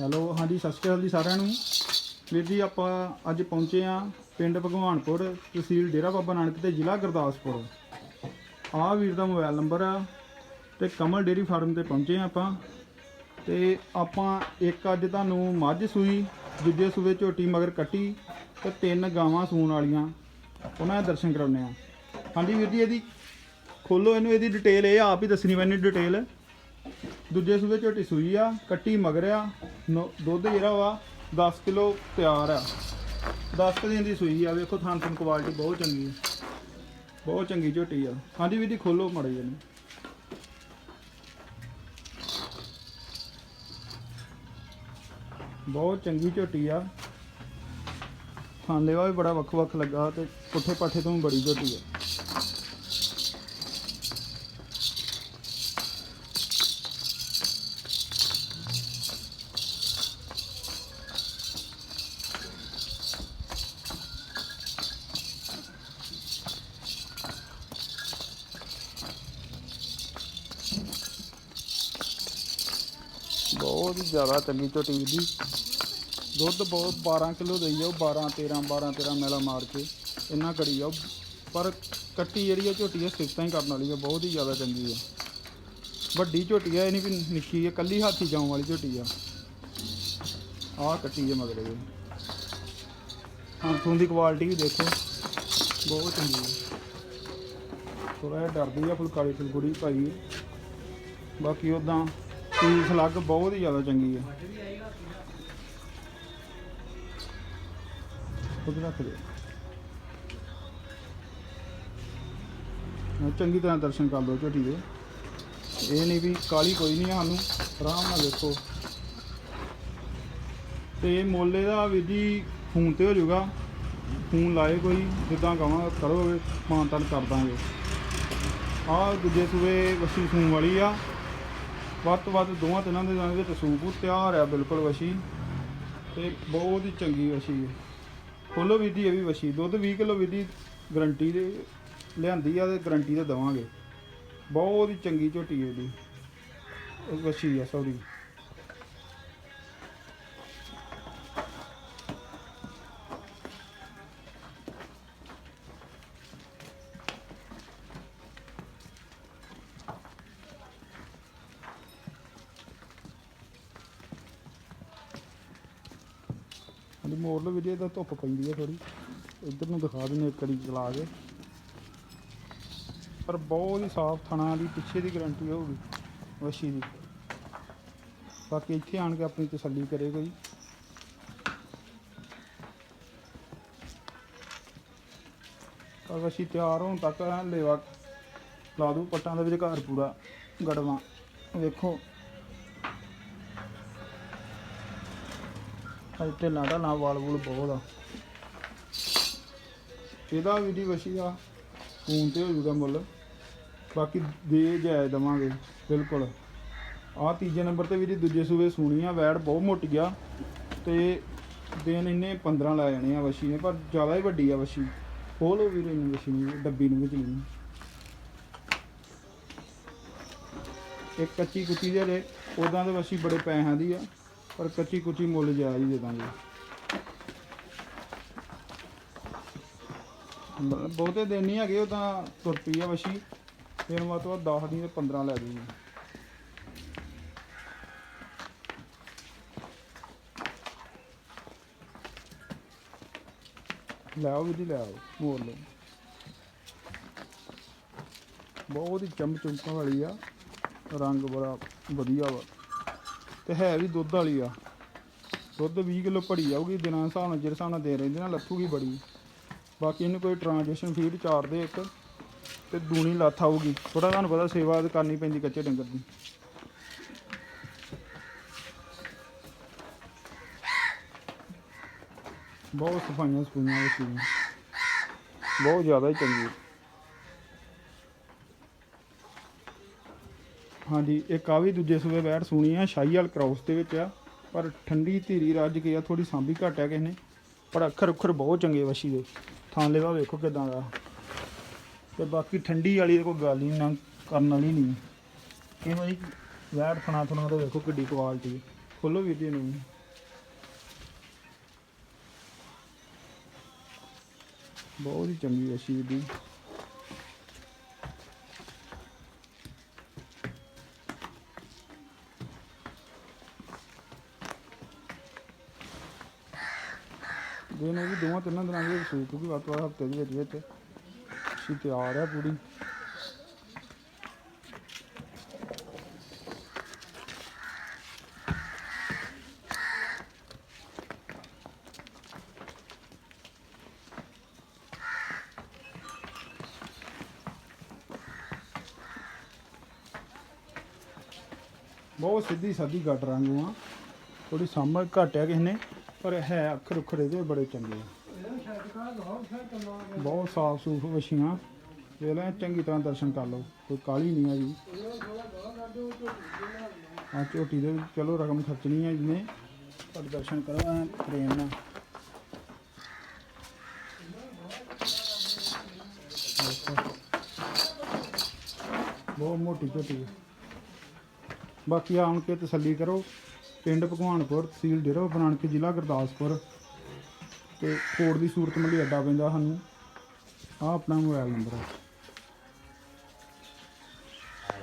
Hello, ਹਾਂਜੀ, ਸਤਿ ਸ਼੍ਰੀ ਅਕਾਲ ਜੀ ਸਾਰਿਆਂ ਨੂੰ। ਵੀਰ ਜੀ, ਆਪਾਂ ਅੱਜ ਪਹੁੰਚੇ ਆ ਪਿੰਡ ਭਗਵਾਨਪੁਰ ਤਹਿਸੀਲ ਡੇਰਾ ਬਾਬਾ ਨਾਨਕ ਤੇ ਜ਼ਿਲ੍ਹਾ ਗੁਰਦਾਸਪੁਰ। ਆਹ ਵੀਰ ਦਾ ਮੋਬਾਈਲ ਨੰਬਰ ਆ ਤੇ ਕਮਲ ਡੇਰੀ ਫਾਰਮ ਤੇ ਪਹੁੰਚੇ ਆ ਆਪਾਂ। ਤੇ ਆਪਾਂ ਇੱਕ ਅੱਜ ਤੁਹਾਨੂੰ ਮੱਝ ਸੂਈ, ਦੂਜੇ ਸੂਏ ਝੋਟੀ ਮਗਰ ਕੱਟੀ ਤੇ ਤਿੰਨ ਗਾਵਾਂ ਸੂਣ ਵਾਲੀਆਂ। ਉਹਨਾਂ ਦੇ ਦਰਸ਼ਨ ਕਰਾਉਣੇ ਆ ਹਾਂਜੀ ਵੀਰ ਜੀ, ਇਹਦੀ ਖੋਲੋ ਇਹਨੂੰ, ਇਹਦੀ ਡਿਟੇਲ ਇਹ ਆਪ ਹੀ ਦੱਸਣੀ ਪੈਣੀ ਡਿਟੇਲ ਦੂਜੇ ਸੂਬੇ ਝੋਟੀ ਸੂਈ ਆ, ਕੱਟੀ ਮਗਰ ਆ ਨੌ- ਦੁੱਧ ਜਿਹੜਾ ਵਾ 10 ਕਿਲੋ ਤਿਆਰ ਆ। 10 ਕੁ ਦਿਨ ਦੀ ਸੂਈ ਆ, ਵੇਖੋ ਥਾਂ ਥਣ ਕੁਆਲਿਟੀ ਬਹੁਤ ਚੰਗੀ ਆ। ਬਹੁਤ ਚੰਗੀ ਝੋਟੀ ਆ। ਹਾਂਜੀ ਵੀਰ ਜੀ, ਖੋਲੋ ਮੜੇ ਜੀ ਬਹੁਤ ਚੰਗੀ ਝੋਟੀ ਆ। ਥਾਂ ਲੇਵਾ ਵੀ ਬੜਾ ਵੱਖ ਵੱਖ ਲੱਗਾ ਤੇ ਪੁੱਠੇ ਪਾਠੇ ਤੋਂ ਵੀ ਬੜੀ ਝੋਟੀ ਆ। ਬਹੁਤ ਹੀ ਜ਼ਿਆਦਾ ਚੰਗੀ ਝੋਟੀ ਦੀ। ਦੁੱਧ ਬਹੁਤ 12 ਕਿਲੋ ਦਈ ਜਾਓ 12 13 12 13 ਮੈਲਾ ਮਾਰ ਕੇ ਇੰਨਾ ਕਰੀ ਜਾਓ। ਪਰ ਕੱਟੀ ਜਿਹੜੀ ਆ, ਝੋਟੀ ਆ ਸਿਫਤਾਂ ਹੀ ਕਰਨ ਵਾਲੀ ਆ, ਬਹੁਤ ਹੀ ਜ਼ਿਆਦਾ ਚੰਗੀ ਆ। ਵੱਡੀ ਝੋਟੀ ਆ, ਇਹ ਨਹੀਂ ਵੀ ਨਿੱਕੀ ਆ, ਕੱਲੀ ਹਾਥੀ ਜਾਉਣ ਵਾਲੀ ਝੋਟੀ ਆ। ਆਹ ਕੱਟੀ ਆ ਮਗਰ ਇਹਦੇ ਹਾਂ ਤੋਂ ਦੀ ਕੁਆਲਿਟੀ ਵੀ ਦੇਖੋ, ਬਹੁਤ ਚੰਗੀ ਆ। ਥੋੜਾ ਜਿਹਾ ਡਰਦੀ ਆ ਫੁਲਕਾਰੀ ਫੁਲਕੁੜੀ ਪਾਈ। ਬਾਕੀ ਉਦਾਂ ਪੀਸ ਲੱਗ ਬਹੁਤ ਹੀ ਜ਼ਿਆਦਾ ਚੰਗੀ ਆ। ਖੁਦ ਰੱਖ ਦੇ। ਚੰਗੀ ਤਰ੍ਹਾਂ ਦਰਸ਼ਨ ਕਰ ਲਓ ਝੋਟੀ ਦੇ। ਇਹ ਨਹੀਂ ਵੀ ਕਾਲੀ ਕੋਈ ਨਹੀਂ ਸਾਨੂੰ, ਆਰਾਮ ਨਾਲ ਦੇਖੋ। ਤੇ ਮੋਲੇ ਦਾ ਵੀਰ ਜੀ ਫੋਨ ਤੇ ਹੋ ਜਾਊਗਾ। ਫੋਨ ਲਾਏ ਕੋਈ, ਜਿੱਦਾਂ ਕਹਾਂ ਕਰੋਗੇ ਮਾਨਤਨ ਕਰ ਦਾਂਗੇ। ਆਹ ਦੂਜੇ ਸੂਏ ਵਸੀ ਸੂਣ ਵਾਲੀ ਆ। ਵੱਧ ਤੋਂ ਵੱਧ ਦੋਵਾਂ ਤਿੰਨਾਂ ਦੇ ਨਾਲ ਵਿੱਚ ਸੂਪ ਤਿਆਰ ਆ ਬਿਲਕੁਲ ਵਸ਼ੀ ਤੇ ਬਹੁਤ ਹੀ ਚੰਗੀ ਵਸ਼ੀ ਹੈ। ਖੋਲੋ ਵਿਧੀ ਇਹ ਵੀ ਵਸ਼ੀ, ਦੁੱਧ 20 ਕਿਲੋ ਵਿਧੀ ਗਰੰਟੀ ਦੇ ਲਿਆਂਦੀ ਆ ਤੇ ਗਰੰਟੀ ਤੇ ਦਵਾਂਗੇ। ਬਹੁਤ ਹੀ ਚੰਗੀ ਝੋਟੀ ਇਹਦੀ। ਇਹ ਵਸ਼ੀ ਆ ਸੌਰੀ ਹਾਂਜੀ, ਮੋੜ ਲਓ ਵੀਡੀਓ ਤਾਂ ਧੁੱਪ ਪੈਂਦੀ ਹੈ ਥੋੜੀ ਇੱਧਰ ਨੂੰ ਦਿਖਾ ਦਿੰਦੇ ਇੱਕ ਵਾਰੀ ਚਲਾ ਕੇ। ਪਰ ਬਹੁਤ ਹੀ ਸਾਫ਼ ਥਣਾ ਦੀ ਪਿੱਛੇ ਦੀ ਗਾਰੰਟੀ ਹੋਊਗੀ ਵਸ਼ੀ ਦੀ। ਬਾਕੀ ਇੱਥੇ ਆਣ ਕੇ ਆਪਣੀ ਤਸੱਲੀ ਕਰੇ ਕੋਈ ਪਰ ਵਸ਼ੀ ਤਿਆਰ ਹੋਣ ਤੱਕ ਲੇਵਾ ਲਾ ਦੂ ਪੱਟਾਂ ਦੇ ਵਿੱਚ ਘਰ ਪੂਰਾ ਗੜਵਾ। ਵੇਖੋ। ਅਜੇ ਢਿੱਲਾਂ ਦਾ ਨਾ ਵਾਲ ਵੂਲ ਬਹੁਤ ਆ। ਇਹਦਾ ਵੀ ਦੀ ਵਸ਼ੀ ਆ। ਫੋਨ ਤੇ ਹੋ ਜੂਗਾ ਮੁੱਲ। ਬਾਕੀ ਦੇ ਜਾਇ ਦਵਾਂਗੇ, ਬਿਲਕੁਲ। ਆ ਤੀਜੇ ਨੰਬਰ ਤੇ ਵੀ ਦੀ ਦੂਜੇ ਸੂਬੇ ਸੂਣੀ ਆ, ਵੈੜ ਬਹੁਤ ਮੋਟੀ ਆ ਤੇ ਦਿਨ ਇਹਨੇ 15 ਲੈ ਜਾਣੇ ਆ ਵਸ਼ੀ ਨੇ, ਪਰ ਜ਼ਿਆਦਾ ਹੀ ਵੱਡੀ ਆ ਵਸ਼ੀ। ਖੋਲੋ ਵੀਰੇ ਇਹਨੂੰ ਵਸ਼ੀ ਨੂੰ, ਡੱਬੀ ਨੂੰ ਵਿੱਚ ਨੂੰ। ਇੱਕ ਕੱਚੀ ਕੁੱਚੀ ਜਿਹੜੇ ਉਦਾਂ ਦੇ ਵਸ਼ੀ ਬੜੇ ਪੈਸਿਆਂ ਦੀ ਆ। ਪਰ ਕੱਚੀ ਕੁੱਚੀ ਮੁੱਲ ਜਾਇਜ਼ ਹੀ ਦੇ ਦਾਂਗੇ। ਬਹੁਤੇ ਦਿਨ ਨਹੀਂ ਹੈਗੇ, ਉਹ ਤਾਂ ਤੁਰ ਪਈ ਆ ਵਸ਼ੀ। ਫਿਰ ਮਾ ਤੋਂ 10 ਦੀ ਤੇ 15 ਲੈ ਦੂਗੀ। ਲੈ ਆਓ ਵੀਦੀ ਲੈ ਆਓ, ਮੋੜ ਲਓ। ਬਹੁਤ ਹੀ ਚਮ ਚੁੰਕਾਂ ਵਾਲੀ ਆ। ਰੰਗ ਬੜਾ ਵਧੀਆ ਵਾ। ਤੇ ਹੈ ਵੀ ਦੁੱਧ ਵਾਲੀ ਆ। ਦੁੱਧ 20 ਕਿਲੋ ਭੜੀ ਆਊਗੀ ਦਿਨਾਂ ਦੇ ਹਿਸਾਬ ਨਾਲ, ਜਿਹੜੇ ਹਿਸਾਬ ਨਾਲ ਦੇ ਰਹਿੰਦੇ ਨਾ ਲੱਥੂਗੀ ਬੜੀ। ਬਾਕੀ ਇਹਨੂੰ ਕੋਈ ਟ੍ਰਾਂਜੈਕਸ਼ਨ ਫੀਡ ਚਾਰ ਦੇ ਇੱਕ, ਤੇ ਦੂਣੀ ਲੱਥ ਆਊਗੀ। ਥੋੜਾ ਤੁਹਾਨੂੰ ਪਤਾ ਸੇਵਾ ਕਰਨੀ ਪੈਂਦੀ ਕੱਚੇ ਡੰਗਰ ਦੀ। ਬਹੁਤ ਸਫਾਈਆਂ ਸਫਾਈਆਂ ਵਿੱਚ ਸੀਗੀਆਂ ਬਹੁਤ ਜ਼ਿਆਦਾ ਹੀ ਚੰਗੀ। ਹਾਂਜੀ, ਇੱਕ ਆ ਵੀ ਦੂਜੇ ਸੂਬੇ ਬੈਠ ਸੂਣੀ ਆ ਸ਼ਾਹੀ ਵਾਲ ਕ੍ਰਾਸ ਦੇ ਵਿੱਚ ਆ, ਪਰ ਠੰਡੀ ਧੀਰੀ ਰੱਜ ਕੇ ਆ ਥੋੜੀ ਸਾਂਭੀ ਘੱਟ ਆ ਕਿਸੇ ਨੇ, ਪਰ ਅੱਖਰ ਅੱਖਰ ਬਹੁਤ ਚੰਗੇ ਵਸ਼ੀ ਦੇ, ਥਾਂ ਲੈਵਾ ਵੇਖੋ ਕਿਦਾਂ ਦਾ। ਤੇ ਬਾਕੀ ਠੰਡੀ ਵਾਲੀ ਤਾਂ ਕੋਈ ਗੱਲ ਹੀ ਨਾ, ਕਰਨ ਵਾਲੀ ਨਹੀਂ। ਇਹ ਵਾਲੀ ਵੈੜ ਫਣਾ ਥਣਾ ਦਾ ਵੇਖੋ ਕਿੱਡੀ ਕੁਆਲਿਟੀ ਖੋਲੋ ਵੀਰ ਜੀ ਇਹਨੂੰ ਬਹੁਤ ਹੀ ਚੰਗੀ ਅਸ਼ੀ ਵੀਰ ਦੀ ਦਿਨ ਵੀ ਦੋਵਾਂ ਤਿੰਨਾਂ ਦਿਨਾਂ ਦੇ ਵਿੱਚ ਸੂਈ ਕਿਉਂਕਿ ਵੱਧ ਤੋਂ ਵੱਧ ਹਫ਼ਤੇ ਦੇ ਵਿੱਚ ਵਿੱਚ। ਸੀ ਤਿਆਰ ਹੈ ਪੂਰੀ। ਬਹੁਤ ਸਿੱਧੀ ਸਾਦੀ ਗੱਡ ਰੰਗ ਆ ਥੋੜੀ ਸਮਝ ਘੱਟ ਹੈ ਕਿਸੇ ਨੇ। ਪਰ ਹੈ ਅੱਖਰ ਉਖਰ ਇਹਦੇ ਬੜੇ ਚੰਗੇ ਆ। ਬਹੁਤ ਸਾਫ਼ ਸੂਫ ਵਛੀਆਂ। ਵੇਖ ਲੈ ਚੰਗੀ ਤਰ੍ਹਾਂ ਦਰਸ਼ਨ ਕਰ ਲਓ, ਕੋਈ ਕਾਲੀ ਨਹੀਂ ਆ ਜੀ ਆ ਝੋਟੀ ਦੇ ਚਲੋ ਰਕਮ ਖਰਚਣੀ ਹੈ ਜਿਹਨੇ ਪਰ ਦਰਸ਼ਨ ਕਰੋ ਐ ਪ੍ਰੇਮ ਨਾਲ। ਬਹੁਤ ਮੋਟੀ ਝੋਟੀ ਹੈ ਬਾਕੀ ਆਉਣ ਕੇ ਤਸੱਲੀ ਕਰੋ। ਪਿੰਡ ਭਗਵਾਨਪੁਰ ਤਹਿਸੀਲ ਡੇਰਾ ਬਾਬਾ ਜ਼ਿਲ੍ਹਾ ਗੁਰਦਾਸਪੁਰ ਤੇ ਕੋਟ ਦੀ ਸੂਰਤ ਮੰਡੀ ਅੱਡਾ ਪੈਂਦਾ ਸਾਨੂੰ। ਆ ਆਪਣਾ ਮੋਬਾਈਲ ਨੰਬਰ ਹੈ।